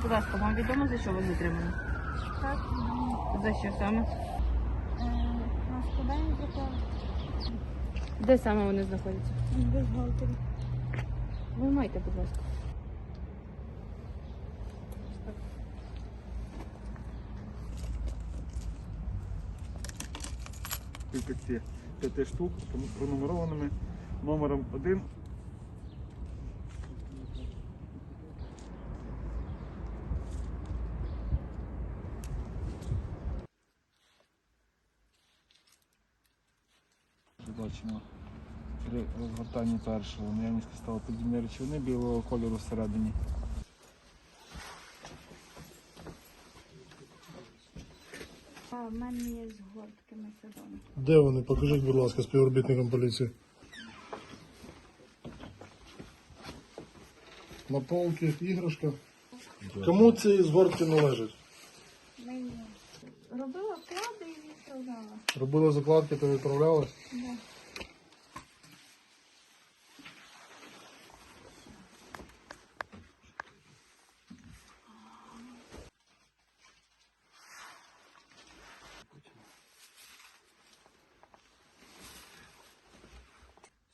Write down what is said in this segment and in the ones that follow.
Скажіть, будь ласка, вам відомо за що ви затримані? Так, За що саме? е, на Де саме вони знаходяться? без бухгалтері. Виймайте, будь ласка. кількості п'яти штук, тому пронумерованими номером 1. Бачимо при розгортанні першого наявність кристалоподібної речовини білого кольору всередині. А в мене є згортки Македону. Де вони? Покажіть, будь ласка, співробітникам поліції. На полці іграшка. Кому ці згортки належать? Відправляла. Робили закладки та відправляли? Да.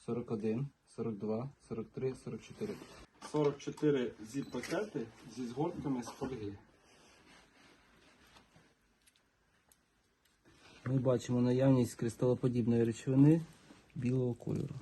Сорок один, сорок два, сорок три, сорок чотири. 44 зіп-пакети зі згортками з фольги. Ми бачимо наявність кристалоподібної речовини білого кольору.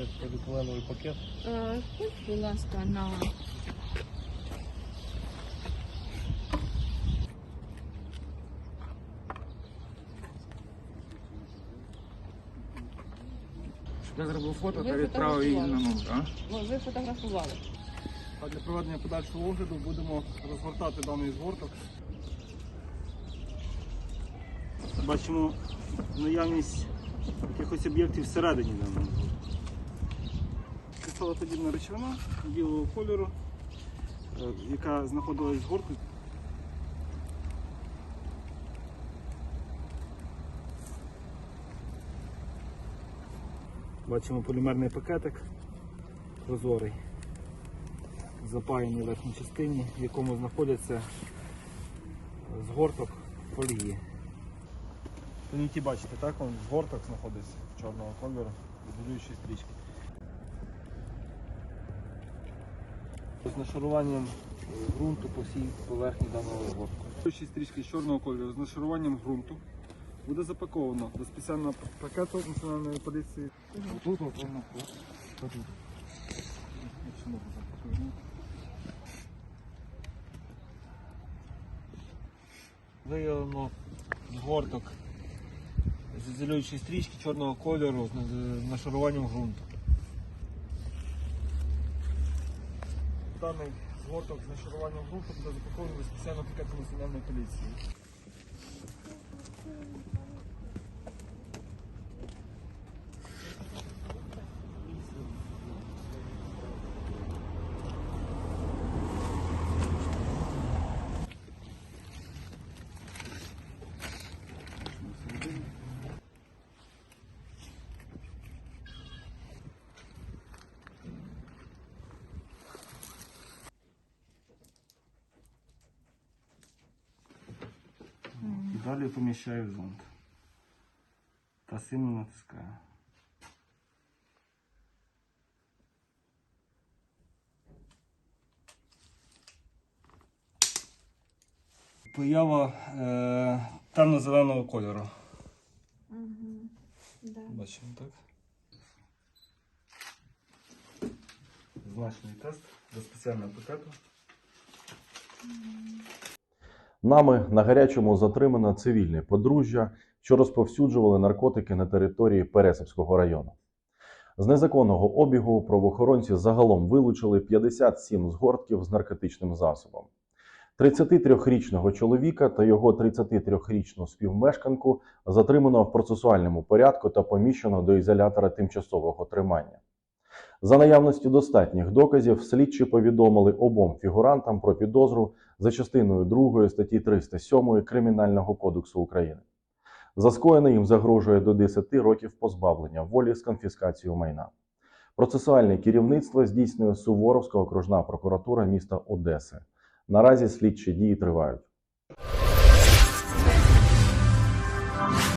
Є поліетиленовий пакет. Е, Ходь, будь ласка, на я зробив фото та відправив її на номер. а? Ну, ви фотографували. А для проведення подальшого огляду будемо розгортати даний згорток. Бачимо наявність якихось об'єктів всередині даного згортку. Кристалоподібна речовина білого кольору, е, яка знаходилась в згортку. Бачимо полімерний пакетик прозорий запаяний в верхній частині, в якому знаходяться згорток фольги. Туніті бачите, так? Он згорток знаходиться чорного кольору, ізолюючої стрічки. З нашаруванням е, ґрунту по всій поверхні даного згортку. Ізолюючі стрічки чорного кольору з нашаруванням ґрунту буде запаковано до спеціального пакету національної поліції. Тут, воно, тут. Виявлено згорток з ізолюючої стрічки чорного кольору з з нашаруванням ґрунту. Даний згорток з нашаруванням ґрунту буде запакований спеціально спеціального національної поліції. далі поміщаю в зонд. Та сильно натискаю. Поява е, темно-зеленого кольору. Угу. Да. Бачимо так. Значний тест до спеціального пакету. Нами на гарячому затримано цивільне подружжя, що розповсюджували наркотики на території Пересипського району. З незаконного обігу правоохоронці загалом вилучили 57 згортків з наркотичним засобом. 33-річного чоловіка та його 33-річну співмешканку затримано в процесуальному порядку та поміщено до ізолятора тимчасового тримання. За наявності достатніх доказів, слідчі повідомили обом фігурантам про підозру за частиною 2 статті 307 Кримінального кодексу України. За скоєне їм загрожує до 10 років позбавлення волі з конфіскацією майна. Процесуальне керівництво здійснює Суворовська окружна прокуратура міста Одеси. Наразі слідчі дії тривають.